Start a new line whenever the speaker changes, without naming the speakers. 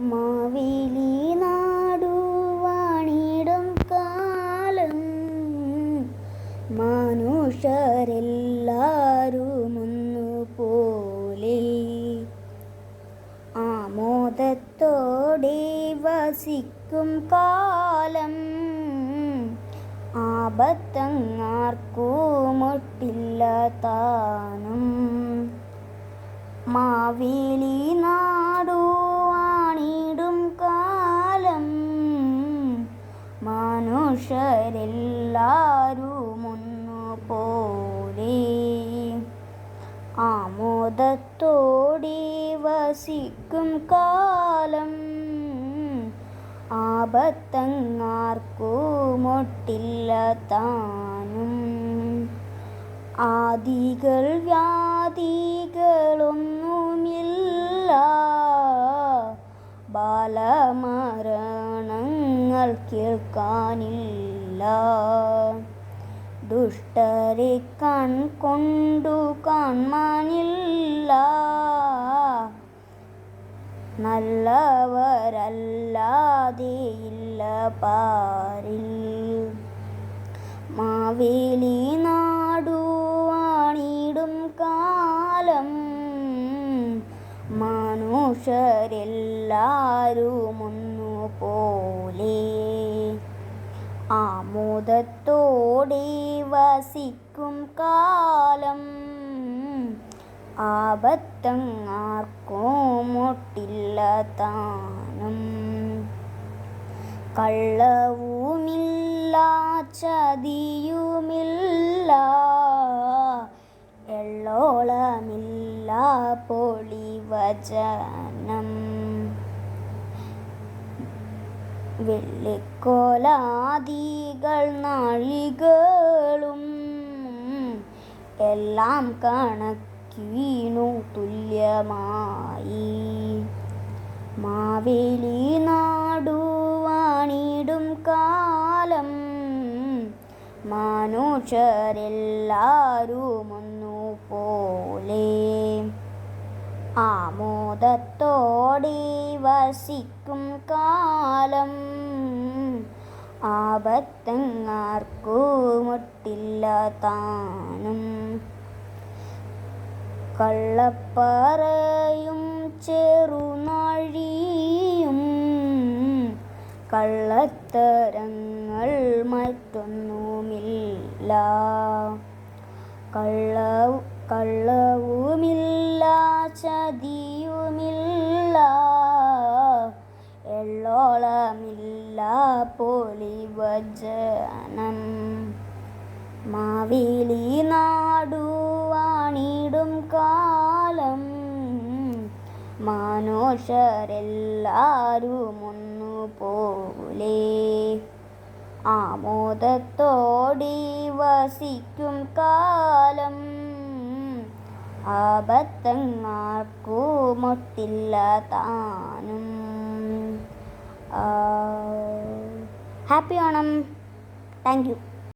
മാവേലി നാടുവാണിടും കാലം. മനുഷ്യരെല്ലാരും ഒന്നുപോലെ ആമോദത്തോടെ വസിക്കും കാലം. ആപത്തങ്ങാർക്കുമൊട്ടില്ല താനും. മാവേലി മനുഷ്യരെല്ലാരും ഒന്നുപോലെ ആമോദത്തോടെ വസിക്കും കാലം ആപത്തങ്ങാർക്കുമൊട്ടില്ല താനും. ആദികൾ വ്യാധികളൊന്നുമില്ല ബാലമരണങ്ങൾ കേൾക്കാനില്ല. ദുഷ്ടരെ കൺകൊണ്ടു കാണാനില്ല നല്ലവരല്ലാതെ ഇല്ല പാരിൽ. മാവേലി നാടുവാണിടും കാലം. മനുഷ്യരെല്ലാരും ഒന്നുപോലെ ആമോദത്തോടെ വസിക്കും കാലം. ആപത്തങ്ങാർക്കുമൊട്ടില്ല താനും. കള്ളവുമില്ല ചതിയുമില്ല. എള്ളോളമില്ല പൊളിവചനം. വെള്ളിക്കോലാദികൾ നാഴികളും എല്ലാം കണക്കീണു തുല്യമായി. മാവേലി നാടുവാണിടും കാലം മനുഷ്യരെല്ലാരും ഒന്നുപോലെ ആമോദത്തോടെ വസിക്കും കാലം. ആപത്തങ്ങാർക്കുമൊട്ടില്ല താനും. കള്ളപ്പറയും ചെറുനാഴിയും കള്ളത്തരങ്ങൾ മറ്റൊന്നുമില്ല. കള്ള കള്ളവുമില്ല ചതിയുമില്ല എള്ളോളമില്ല പൊലിവചനം. മാവേലി നാടുവാണിടും കാലം മാനുഷരെല്ലാരും ഒന്നു പോലെ ആമോദത്തോടി വസിക്കും കാലം ആപത്തങ്ങാർക്കുമൊട്ടില്ല താനും. ഹാപ്പി ഓണം. Thank you.